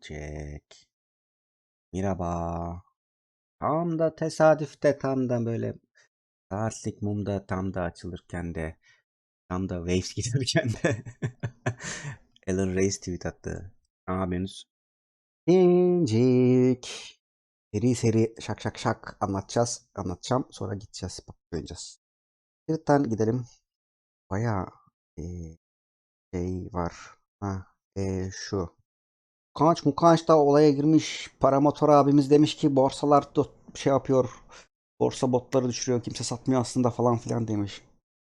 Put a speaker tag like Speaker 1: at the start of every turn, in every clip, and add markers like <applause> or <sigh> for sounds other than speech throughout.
Speaker 1: Soundcheck. Merhaba. Tam da tesadüfte tam da böyle saatlik mumda tam da açılırken de tam da Waves <laughs> giderken de Alan Reis tweet attı. Yapıyorsunuz? İncik. Seri seri şak şak şak anlatacağız. Anlatacağım. Sonra gideceğiz. Bak oynayacağız. Twitter'dan gidelim. Bayağı eee, şey var. Ha, eee, şu. Mukanç Mukanç da olaya girmiş. Paramotor abimiz demiş ki borsalar şey yapıyor. Borsa botları düşürüyor. Kimse satmıyor aslında falan filan demiş.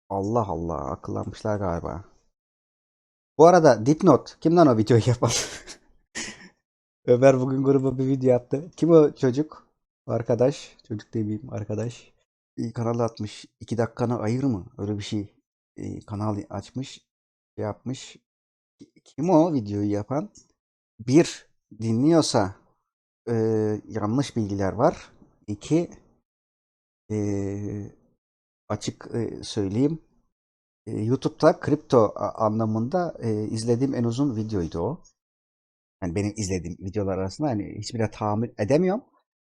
Speaker 1: Allah Allah akıllanmışlar galiba. Bu arada dipnot. Kimden o videoyu yapan? <laughs> Ömer bugün gruba bir video attı. Kim o çocuk? Arkadaş. Çocuk demeyeyim arkadaş. Kanal atmış. 2 dakikanı ayır mı? Öyle bir şey. Ee, kanal açmış. Şey yapmış. Kim o videoyu yapan? Bir dinliyorsa e, yanlış bilgiler var. İki e, açık e, söyleyeyim. E, YouTube'da kripto anlamında e, izlediğim en uzun videoydu o. Yani benim izlediğim videolar arasında hani hiçbirine tahammül edemiyorum.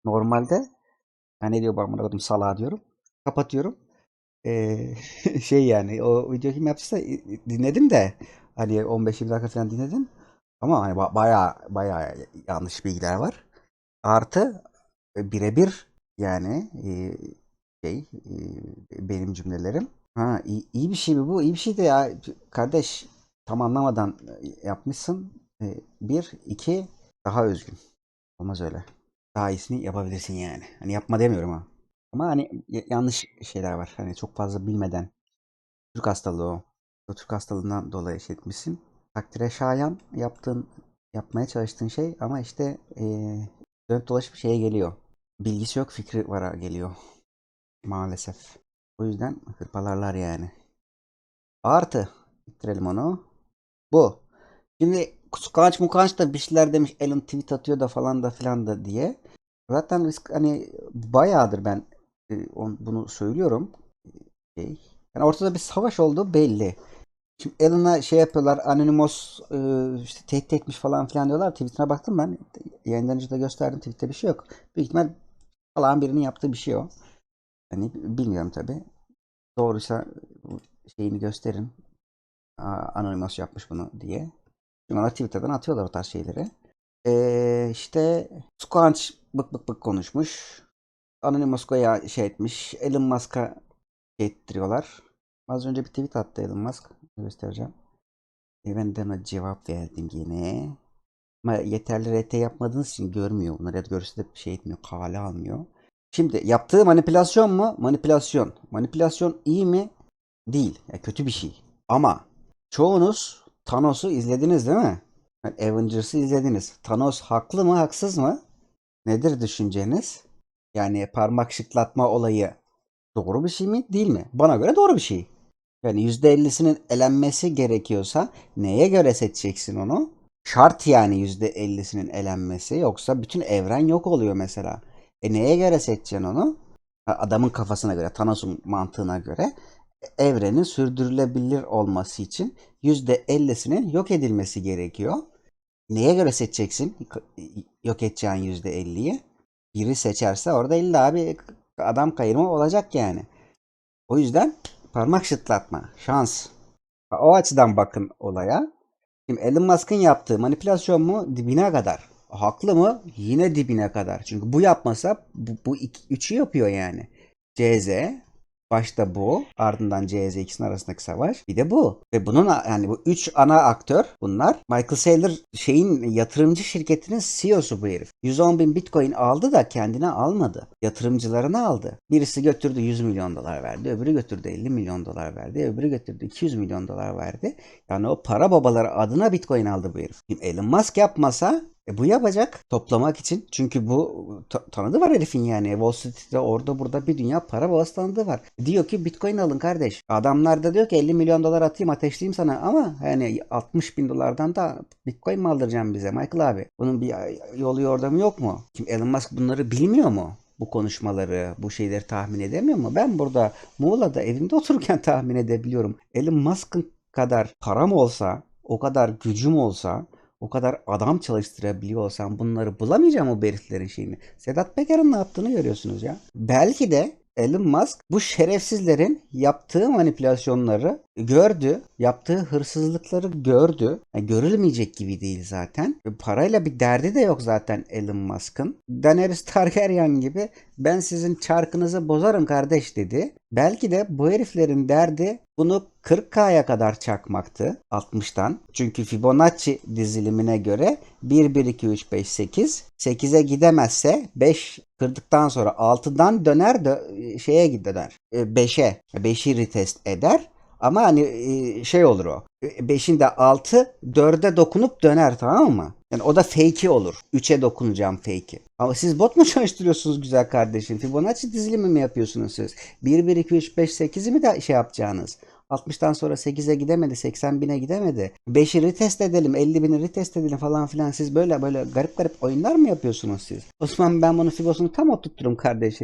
Speaker 1: Normalde ne diyor bana koydum salağa diyorum. Kapatıyorum. Ee, <laughs> şey yani o video kim yaptıysa dinledim de hani 15-20 dakika falan dinledim. Ama hani ba- bayağı bayağı yanlış bilgiler var. Artı e, birebir yani e, şey e, benim cümlelerim. Ha iyi, bir şey mi bu? İyi bir şey de ya kardeş tam anlamadan yapmışsın. Bir, iki daha özgün. Olmaz öyle. Daha iyisini yapabilirsin yani. Hani yapma demiyorum ha. Ama hani yanlış şeyler var. Hani çok fazla bilmeden. Türk hastalığı. O Türk hastalığından dolayı şey etmişsin. Takdire şayan yaptığın, yapmaya çalıştığın şey ama işte eee dönüp dolaşıp şeye geliyor. Bilgisi yok, fikri vara geliyor. Maalesef. O yüzden hırpalarlar yani. Artı. Bitirelim onu. Bu. Şimdi Kuskaç Mukaç da bir şeyler demiş Alan tweet atıyor da falan da filan da diye. Zaten risk hani bayağıdır ben e, on- bunu söylüyorum. Şey. Yani ortada bir savaş olduğu belli. Şimdi Alan'a şey yapıyorlar. Anonymous e, işte tehdit etmiş falan filan diyorlar. Tweetine baktım ben. Yayından önce de gösterdim. Tweette bir şey yok. Büyük ihtimal falan birinin yaptığı bir şey o. Hani bilmiyorum tabii. Doğruysa şeyini gösterin. Anonymous yapmış bunu diye. Çünkü onlar Twitter'dan atıyorlar o tarz şeyleri. Ee, işte Squanch bık bık bık konuşmuş. Anonymous Goya şey etmiş. Elon Musk'a şey ettiriyorlar. Az önce bir tweet attı Elon Musk. Göstereceğim. Ben de ona cevap verdim yine. Ama yeterli RT yapmadığınız için görmüyor bunları. Ya da görürse de şey etmiyor. Kale almıyor. Şimdi yaptığı manipülasyon mu? Manipülasyon. Manipülasyon iyi mi? Değil. Ya kötü bir şey. Ama çoğunuz Thanos'u izlediniz değil mi? Yani Avengers'ı izlediniz. Thanos haklı mı, haksız mı? Nedir düşünceniz? Yani parmak şıklatma olayı doğru bir şey mi, değil mi? Bana göre doğru bir şey. Yani %50'sinin elenmesi gerekiyorsa neye göre seçeceksin onu? Şart yani %50'sinin elenmesi yoksa bütün evren yok oluyor mesela. E neye göre seçeceksin onu? Adamın kafasına göre, Thanos'un mantığına göre evrenin sürdürülebilir olması için %50'sinin yok edilmesi gerekiyor. Neye göre seçeceksin yok edeceğin %50'yi? Biri seçerse orada illa bir adam kayırma olacak yani. O yüzden parmak şıtlatma, şans. O açıdan bakın olaya. Şimdi Elon Musk'ın yaptığı manipülasyon mu dibine kadar. Haklı mı? Yine dibine kadar. Çünkü bu yapmasa bu, bu iki, üçü yapıyor yani. CZ başta bu ardından CZ ikisinin arasındaki savaş bir de bu. Ve bunun yani bu üç ana aktör bunlar. Michael Saylor şeyin yatırımcı şirketinin CEO'su bu herif. 110 bin bitcoin aldı da kendine almadı. Yatırımcılarını aldı. Birisi götürdü 100 milyon dolar verdi. Öbürü götürdü 50 milyon dolar verdi. Öbürü götürdü 200 milyon dolar verdi. Yani o para babaları adına bitcoin aldı bu herif. Elon Musk yapmasa e bu yapacak toplamak için. Çünkü bu ta- tanıdığı var herifin yani. Wall Street'te orada burada bir dünya para babası tanıdığı var. Diyor ki Bitcoin alın kardeş. Adamlar da diyor ki 50 milyon dolar atayım ateşleyeyim sana ama hani 60 bin dolardan da Bitcoin mi aldıracağım bize Michael abi? Bunun bir yolu yordamı yok mu? Kim Elon Musk bunları bilmiyor mu? Bu konuşmaları, bu şeyleri tahmin edemiyor mu? Ben burada Muğla'da evimde <laughs> otururken tahmin edebiliyorum. Elon Musk'ın kadar param olsa, o kadar gücüm olsa o kadar adam çalıştırabiliyor olsam bunları bulamayacağım o heriflerin şeyini. Sedat Peker'in ne yaptığını görüyorsunuz ya. Belki de Elon Musk bu şerefsizlerin yaptığı manipülasyonları gördü, yaptığı hırsızlıkları gördü. Yani görülmeyecek gibi değil zaten. E, Parayla bir derdi de yok zaten Elon Musk'ın. Daenerys Targaryen gibi ben sizin çarkınızı bozarım kardeş dedi. Belki de bu heriflerin derdi bunu 40K'ya kadar çakmaktı 60'tan. Çünkü Fibonacci dizilimine göre 1, 1, 2, 3, 5, 8. 8'e gidemezse 5 kırdıktan sonra 6'dan döner dö- şeye gider. 5'e. 5'i retest eder. Ama hani e, şey olur o. 5'in de 6 4'e dokunup döner tamam mı? Yani o da fake'i olur. 3'e dokunacağım fake'i. Ama siz bot mu <laughs> çalıştırıyorsunuz güzel kardeşim? Fibonacci dizilimi mi yapıyorsunuz siz? 1, 1, 2, 3, 5, 8'i mi de şey yapacaksınız? 60'tan sonra 8'e gidemedi, 80 bine gidemedi. 5'i retest edelim, 50 bini retest edelim falan filan. Siz böyle böyle garip garip oyunlar mı yapıyorsunuz siz? O zaman ben bunun fibosunu tam oturturum kardeş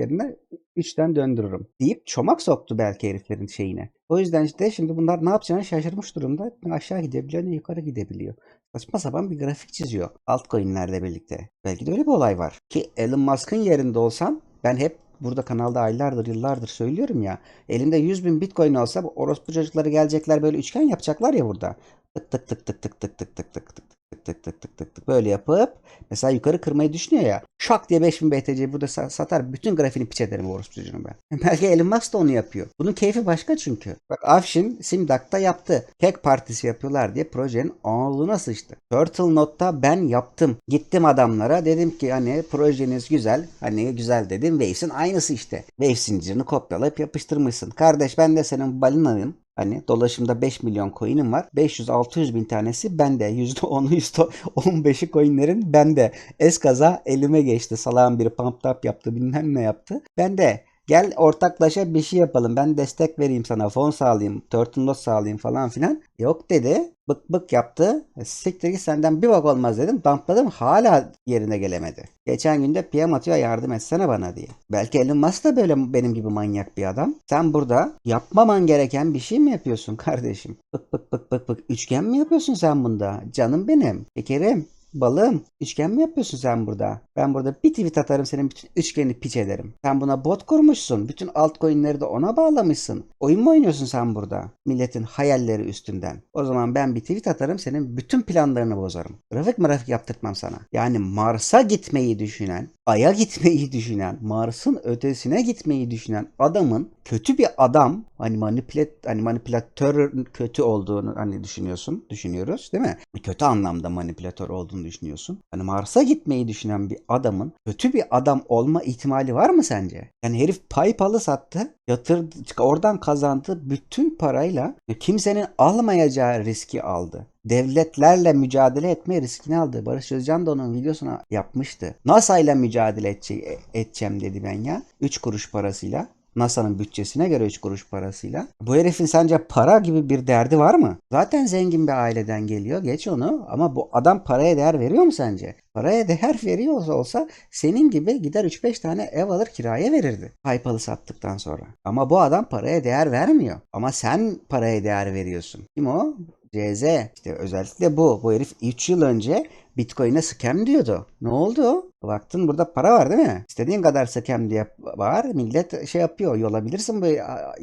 Speaker 1: 3'ten döndürürüm. Deyip çomak soktu belki heriflerin şeyine. O yüzden işte şimdi bunlar ne yapacağını şaşırmış durumda. Ne aşağı gidebiliyor ne yukarı gidebiliyor. Saçma sapan bir grafik çiziyor. Altcoin'lerle birlikte. Belki de öyle bir olay var. Ki Elon Musk'ın yerinde olsam ben hep burada kanalda aylardır yıllardır söylüyorum ya. Elimde 100 bin bitcoin olsa orospu çocukları gelecekler böyle üçgen yapacaklar ya burada. Tık tık tık tık tık tık tık tık tık tık tık tık tık tık tık böyle yapıp mesela yukarı kırmayı düşünüyor ya. Şak diye 5000 BTC burada sa- satar. Bütün grafiğini piç ederim orospu çocuğunu ben. <laughs> Belki Elon Musk da onu yapıyor. Bunun keyfi başka çünkü. Bak Afşin Simdak'ta yaptı. Tek partisi yapıyorlar diye projenin ağzına sıçtı. Turtle Note'da ben yaptım. Gittim adamlara dedim ki hani projeniz güzel. Hani güzel dedim. Waves'in aynısı işte. Wave zincirini kopyalayıp yapıştırmışsın. Kardeş ben de senin balinayım. Hani dolaşımda 5 milyon coin'im var. 500-600 bin tanesi bende. %10'u %15'i coin'lerin bende. Eskaza elime geçti. Salağın biri pump tap yaptı bilmem ne yaptı. Bende. Gel ortaklaşa bir şey yapalım. Ben destek vereyim sana. Fon sağlayayım. Note sağlayayım falan filan. Yok dedi. Bık bık yaptı. E, Siktir git senden bir bak olmaz dedim. Dumpladım. Hala yerine gelemedi. Geçen günde PM atıyor yardım etsene bana diye. Belki Elon Musk da böyle benim gibi manyak bir adam. Sen burada yapmaman gereken bir şey mi yapıyorsun kardeşim? Bık bık bık bık bık. Üçgen mi yapıyorsun sen bunda? Canım benim. Şekerim. Balım, üçgen mi yapıyorsun sen burada? Ben burada bir tweet atarım senin bütün üçgeni piç ederim. Sen buna bot kurmuşsun. Bütün altcoin'leri de ona bağlamışsın. Oyun mu oynuyorsun sen burada? Milletin hayalleri üstünden. O zaman ben bir tweet atarım senin bütün planlarını bozarım. Grafik grafik yaptırtmam sana. Yani Mars'a gitmeyi düşünen, Ay'a gitmeyi düşünen, Mars'ın ötesine gitmeyi düşünen adamın kötü bir adam hani manipülat hani manipülatör kötü olduğunu hani düşünüyorsun, düşünüyoruz değil mi? Kötü anlamda manipülatör olduğunu düşünüyorsun. Hani Mars'a gitmeyi düşünen bir adamın kötü bir adam olma ihtimali var mı sence? Yani herif PayPal'ı sattı, yatırdı, oradan kazandı bütün parayla kimsenin almayacağı riski aldı devletlerle mücadele etme riskini aldı. Barış Özcan da onun videosuna yapmıştı. NASA ile mücadele edece- edeceğim dedi ben ya. 3 kuruş parasıyla. NASA'nın bütçesine göre 3 kuruş parasıyla. Bu herifin sence para gibi bir derdi var mı? Zaten zengin bir aileden geliyor. Geç onu. Ama bu adam paraya değer veriyor mu sence? Paraya değer veriyor olsa senin gibi gider 3-5 tane ev alır kiraya verirdi. PayPal'ı sattıktan sonra. Ama bu adam paraya değer vermiyor. Ama sen paraya değer veriyorsun. Kim o? CZ. İşte özellikle bu. Bu herif 3 yıl önce Bitcoin'e scam diyordu. Ne oldu? Baktın burada para var değil mi? İstediğin kadar scam diye var. Millet şey yapıyor. Yolabilirsin bu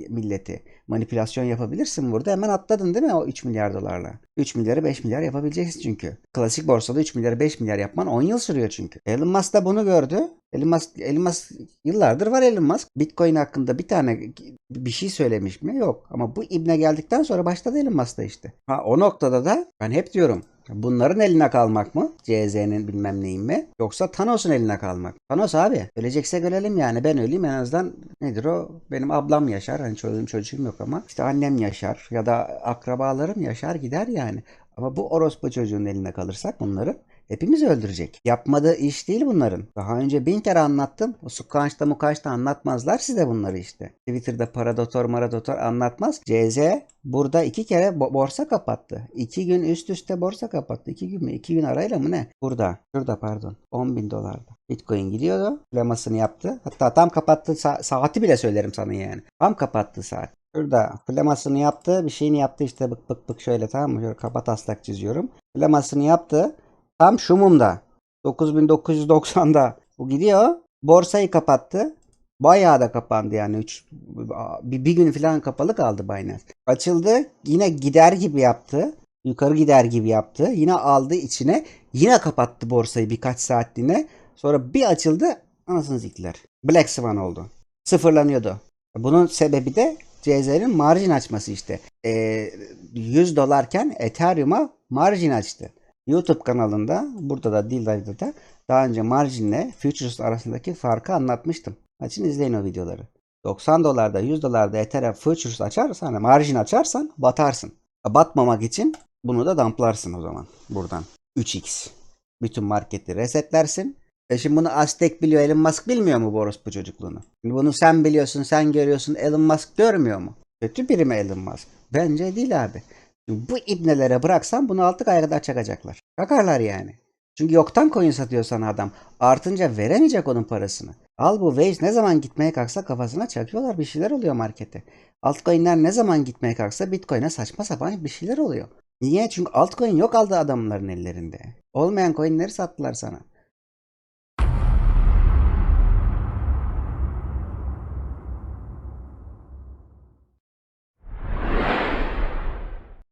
Speaker 1: milleti. Manipülasyon yapabilirsin burada. Hemen atladın değil mi o 3 milyar dolarla? 3 milyarı 5 milyar yapabileceksin çünkü. Klasik borsada 3 milyarı 5 milyar yapman 10 yıl sürüyor çünkü. Elon Musk da bunu gördü. Elon Musk, Elon Musk yıllardır var Elon Musk. Bitcoin hakkında bir tane bir şey söylemiş mi? Yok. Ama bu ibne geldikten sonra başladı Elon Musk da işte. Ha o noktada da ben hep diyorum Bunların eline kalmak mı? CZ'nin bilmem neyin mi? Yoksa Thanos'un eline kalmak. Thanos abi. Öleceksek ölelim yani. Ben öleyim en azından nedir o? Benim ablam yaşar. Hani çocuğum çocuğum yok ama. işte annem yaşar. Ya da akrabalarım yaşar gider yani. Ama bu orospu çocuğun eline kalırsak bunları hepimizi öldürecek. Yapmadığı iş değil bunların. Daha önce bin kere anlattım. O Sukanç'ta Mukanç'ta anlatmazlar size bunları işte. Twitter'da Paradotor Maradotor anlatmaz. CZ burada iki kere bo- borsa kapattı. İki gün üst üste borsa kapattı. İki gün mü? İki gün arayla mı ne? Burada. Şurada pardon. 10 bin dolarda. Bitcoin gidiyordu. Flamasını yaptı. Hatta tam kapattı sa- saati bile söylerim sana yani. Tam kapattı saat. Şurada flamasını yaptı. Bir şeyini yaptı işte bık bık bık şöyle tamam mı? Şöyle kaba taslak çiziyorum. Flamasını yaptı. Tam şu mumda. 9990'da. Bu gidiyor. Borsayı kapattı. Bayağı da kapandı yani. Üç, bir, bir gün falan kapalı kaldı Binance. Açıldı. Yine gider gibi yaptı. Yukarı gider gibi yaptı. Yine aldı içine. Yine kapattı borsayı birkaç saatliğine. Sonra bir açıldı. Anasını ziktiler. Black Swan oldu. Sıfırlanıyordu. Bunun sebebi de CZ'nin marjin açması işte. Ee, 100 dolarken Ethereum'a marjin açtı. YouTube kanalında burada da Dildar'da da daha önce marjinle futures arasındaki farkı anlatmıştım. Açın izleyin o videoları. 90 dolarda 100 dolarda Ethereum futures açarsan marjin açarsan batarsın. Batmamak için bunu da damplarsın o zaman buradan. 3x. Bütün marketi resetlersin. E şimdi bunu Aztek biliyor, Elon Musk bilmiyor mu bu orospu çocukluğunu? Şimdi bunu sen biliyorsun, sen görüyorsun, Elon Musk görmüyor mu? Kötü biri mi Elon Musk? Bence değil abi. Bu ibnelere bıraksan bunu 6 aya kadar çakacaklar. Çakarlar yani. Çünkü yoktan coin satıyor sana adam. Artınca veremeyecek onun parasını. Al bu Waze ne zaman gitmeye kalksa kafasına çakıyorlar bir şeyler oluyor markete. Altcoin'ler ne zaman gitmeye kalksa Bitcoin'e saçma sapan bir şeyler oluyor. Niye? Çünkü altcoin yok aldı adamların ellerinde. Olmayan coin'leri sattılar sana.